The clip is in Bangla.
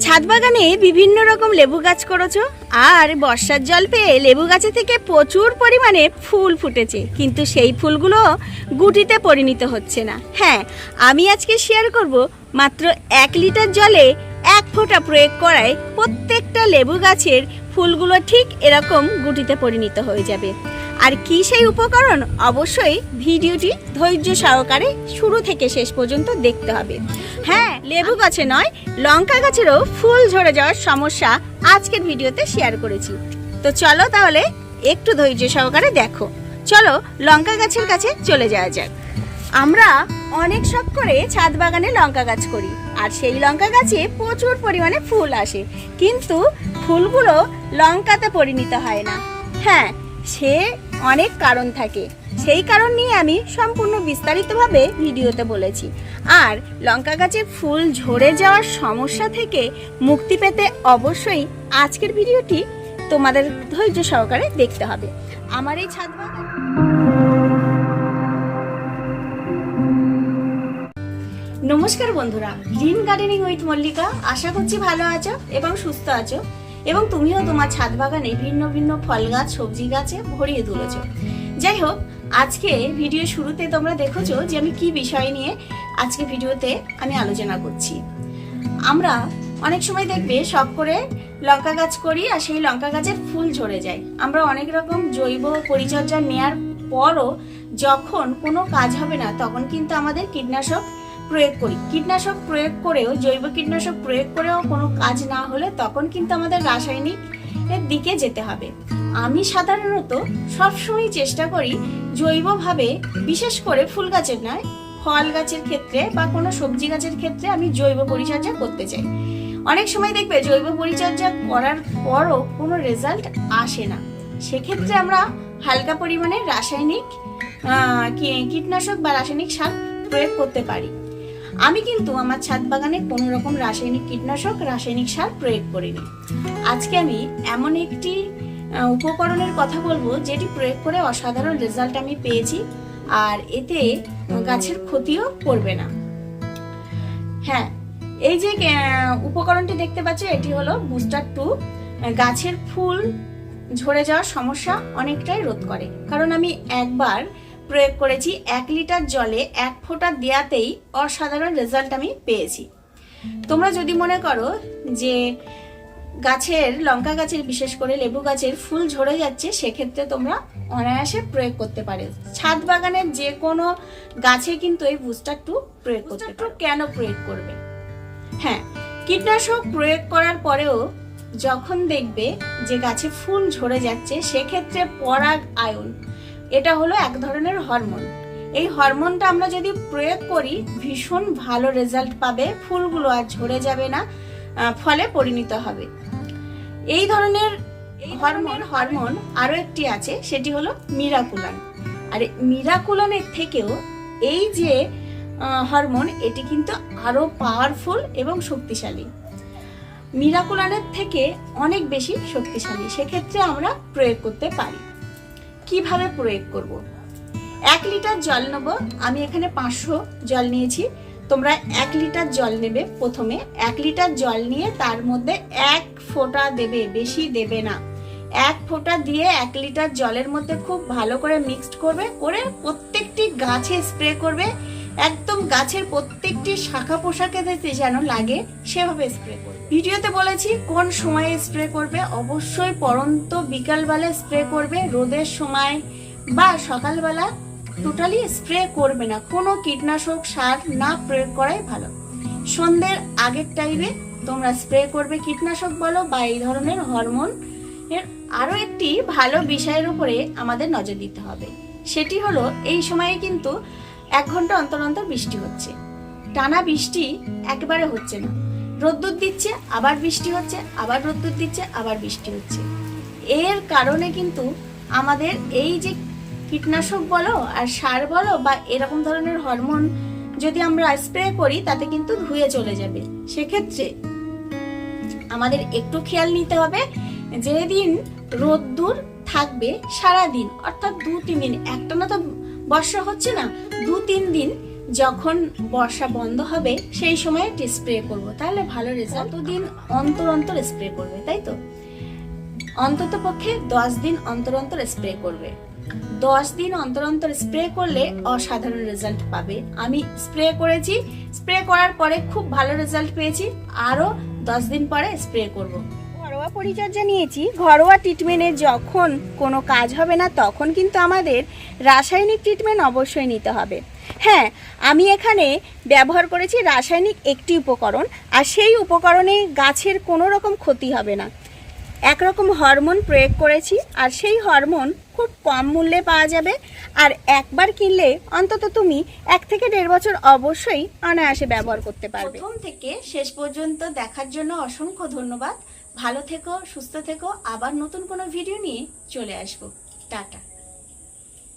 ছাদ বাগানে বিভিন্ন রকম লেবু গাছ করেছ? আর বর্ষার জল পেয়ে লেবু গাছে থেকে প্রচুর পরিমাণে ফুল ফুটেছে। কিন্তু সেই ফুলগুলো গুটিতে পরিণত হচ্ছে না। হ্যাঁ আমি আজকে শেয়ার করব মাত্র এক লিটার জলে এক ফোঁটা প্রয়োগ করায় প্রত্যেকটা লেবু গাছের ফুলগুলো ঠিক এরকম গুটিতে পরিণত হয়ে যাবে। আর কি সেই উপকরণ? অবশ্যই ভিডিওটি ধৈর্য সহকারে শুরু থেকে শেষ পর্যন্ত দেখতে হবে। হ্যাঁ লেবু গাছে নয়, লঙ্কা গাছেরও ফুল ঝরে যাওয়ার সমস্যা আজকের ভিডিওতে শেয়ার করেছি। তো চলো তাহলে একটু ধৈর্য সহকারে দেখো। চলো লঙ্কা গাছের কাছে চলে যাওয়া যাক। আমরা অনেক শখ করে ছাদ বাগানে লঙ্কা গাছ করি, আর সেই লঙ্কা গাছে প্রচুর পরিমাণে ফুল আসে। কিন্তু ফুলগুলো লঙ্কাতে পরিণত হয় না। হ্যাঁ সে অনেক কারণ থাকে। সেই কারণ নিয়ে আমি সম্পূর্ণ বিস্তারিতভাবে ভিডিওতে বলেছি। আর লঙ্কা গাছের ফুল ঝরে যাওয়ার সমস্যা থেকে মুক্তি পেতে অবশ্যই আজকের ভিডিওটি তোমাদের ধৈর্য সহকারে দেখতে হবে। আমার এই ছাদ নমস্কার বন্ধুরা, গ্রিন গার্ডেনিং উইথ মল্লিকা। আশা করছি ভালো আছো এবং সুস্থ আছো। এবং তুমিও তোমার ছাদ বাগানে ভিন্ন ভিন্ন ফল গাছ সবজি গাছে ভরিয়ে তুলেছো। যাই হোক, আজকে ভিডিও শুরুতে তোমরা দেখেছ যে আমি কি বিষয় নিয়ে আজকে ভিডিওতে আমি আলোচনা করছি। আমরা অনেক সময় দেখবে শখ করে লঙ্কা গাছ করি আর সেই লঙ্কা গাছের ফুল ঝরে যায়। আমরা অনেক রকম জৈব পরিচর্যা নেয়ার পরও যখন কোনো কাজ হবে না, তখন কিন্তু আমাদের কীটনাশক প্রয়োগ করি। কীটনাশক প্রয়োগ করেও, জৈব কীটনাশক প্রয়োগ করেও কোনো কাজ না হলে তখন কিন্তু আমাদের রাসায়নিক এর দিকে যেতে হবে। আমি সাধারণত সবসময় চেষ্টা করি জৈবভাবে, বিশেষ করে ফুল গাছের নয়, ফল গাছের ক্ষেত্রে বা কোনো সবজি গাছের ক্ষেত্রে আমি জৈব পরিচর্যা করতে চাই। অনেক সময় দেখবে জৈব পরিচর্যা করার পরও কোনো রেজাল্ট আসে না। সেক্ষেত্রে আমরা হালকা পরিমাণে রাসায়নিক কীটনাশক বা রাসায়নিক সার প্রয়োগ করতে পারি। আমি কিন্তু আমার ছাদ বাগানে কোনো রকম রাসায়নিক কীটনাশক, রাসায়নিক সার প্রয়োগ করিনি। আজকে আমি এমন একটি উপকরণের কথা বলব যেটি প্রয়োগ করে অসাধারণ রেজাল্ট আমি পেয়েছি আর এতে গাছের ক্ষতিও করবে না। হ্যাঁ এই যে উপকরণটি দেখতে পাচ্ছ, এটি হলো বুস্টার টু গাছের ফুল ঝরে যাওয়ার সমস্যা অনেকটাই রোধ করে। কারণ আমি একবার প্রয়োগ করেছি এক লিটার জলে এক ফোঁটা দেয়াতেই অসাধারণ রেজাল্ট আমি পেয়েছি। তোমরা যদি মনে করো যে গাছের লঙ্কা গাছের বিশেষ করে লেবু গাছের ফুল ঝরে যাচ্ছে সেক্ষেত্রে তোমরা অনায়াসে প্রয়োগ করতে পারে। ছাদ বাগানের যে কোনো গাছে কিন্তু এই বুস্টার টু প্রয়োগ করতে টু কেন প্রয়োগ করবে? হ্যাঁ কীটনাশক প্রয়োগ করার পরেও যখন দেখবে যে গাছে ফুল ঝরে যাচ্ছে সেক্ষেত্রে পরাগ আয়ন এটা হলো এক ধরনের হরমোন। এই হরমোনটা আমরা যদি প্রয়োগ করি, ভীষণ ভালো রেজাল্ট পাবে, ফুলগুলো আর ঝরে যাবে না ফলে পরিণত হবে। এই ধরনের হরমোন হরমোন আরও একটি আছে, সেটি হলো মিরাকুলান। আর মিরাকুলানের থেকেও এই যে হরমোন, এটি কিন্তু আরও পাওয়ারফুল এবং শক্তিশালী। মিরাকুলানের থেকে অনেক বেশি শক্তিশালী, সেক্ষেত্রে আমরা প্রয়োগ করতে পারি। কীভাবে প্রয়োগ করব? এক লিটার জল নেব, আমি এখানে পাঁচশো জল নিয়েছি। তোমরা এক লিটার জল নেবে প্রথমে। এক লিটার জল নিয়ে তার মধ্যে এক ফোঁটা দেবে, বেশি দেবে না। এক ফোঁটা দিয়ে এক লিটার জলের মধ্যে খুব ভালো করে মিক্সড করবে, করে প্রত্যেকটি গাছে স্প্রে করবে। একদম গাছের প্রত্যেকটি শাখা পোশাকে যেন লাগে, সেভাবে স্প্রে করবে। ভিডিওতে বলেছি কোন সময়ে স্প্রে করবে, অবশ্যই পরন্ত বিকালবেলা স্প্রে করবে, রোদের সময় বা সকালবেলা টোটালি স্প্রে করবে না। কোনো কীটনাশক সার না প্রয়োগ করাই ভালো। সন্ধ্যের আগের টাইমে তোমরা স্প্রে করবে কীটনাশক বলো বা এই ধরনের হরমোন। এর আরও একটি ভালো বিষয়ের উপরে আমাদের নজর দিতে হবে। সেটি হলো, এই সময়ে কিন্তু এক ঘণ্টা অন্তর অন্তর বৃষ্টি হচ্ছে। টানা বৃষ্টি একবারে হচ্ছে না। রোদ্দুর দিচ্ছে, আবার বৃষ্টি হচ্ছে, আবার রোদ্দুর দিচ্ছে, আবার বৃষ্টি হচ্ছে। এর কারণে কিন্তু আমাদের এই যে কীটনাশক বলো আর সার বলো বা এরকম ধরনের হরমোন যদি আমরা স্প্রে করি, তাতে কিন্তু ধুয়ে চলে যাবে। সেক্ষেত্রে আমাদের একটু খেয়াল নিতে হবে, যেদিন রোদ্দুর থাকবে সারা দিন অর্থাৎ দু তিন দিন একটা না তো বর্ষা হচ্ছে না, দু তিন দিন যখন বর্ষা বন্ধ হবে, সেই সময় একটু স্প্রে করব। তাহলে ভালো রেজাল্ট দিন অন্তর অন্তর স্প্রে করবে, তাই তো? অন্তত পক্ষে দশ দিন অন্তর অন্তর স্প্রে করবে। দশ দিন অন্তর অন্তর স্প্রে করলে অসাধারণ রেজাল্ট পাবে। আমি স্প্রে করেছি স্প্রে করার পরে খুব ভালো রেজাল্ট পেয়েছি। আরও দশ দিন পরে স্প্রে করব। ঘরোয়া পরিচর্যা নিয়েছি, ঘরোয়া ট্রিটমেন্টে যখন কোনো কাজ হবে না, তখন কিন্তু আমাদের রাসায়নিক ট্রিটমেন্ট অবশ্যই নিতে হবে। হ্যাঁ আমি এখানে ব্যবহার করেছি রাসায়নিক একটি উপকরণ, আর সেই উপকরণে গাছের কোনো রকম ক্ষতি হবে না। একরকম হরমোন প্রয়োগ করেছি, আর সেই হরমোন খুব কম মূল্যে পাওয়া যাবে, আর একবার কিনলে অন্তত তুমি এক থেকে দেড় বছর অবশ্যই অনায়াসে ব্যবহার করতে পারবে। প্রথম থেকে শেষ পর্যন্ত দেখার জন্য অসংখ্য ধন্যবাদ। ভালো থেকো সুস্থ থেকো। আবার নতুন কোনো ভিডিও নিয়ে চলে আসব। টাটা।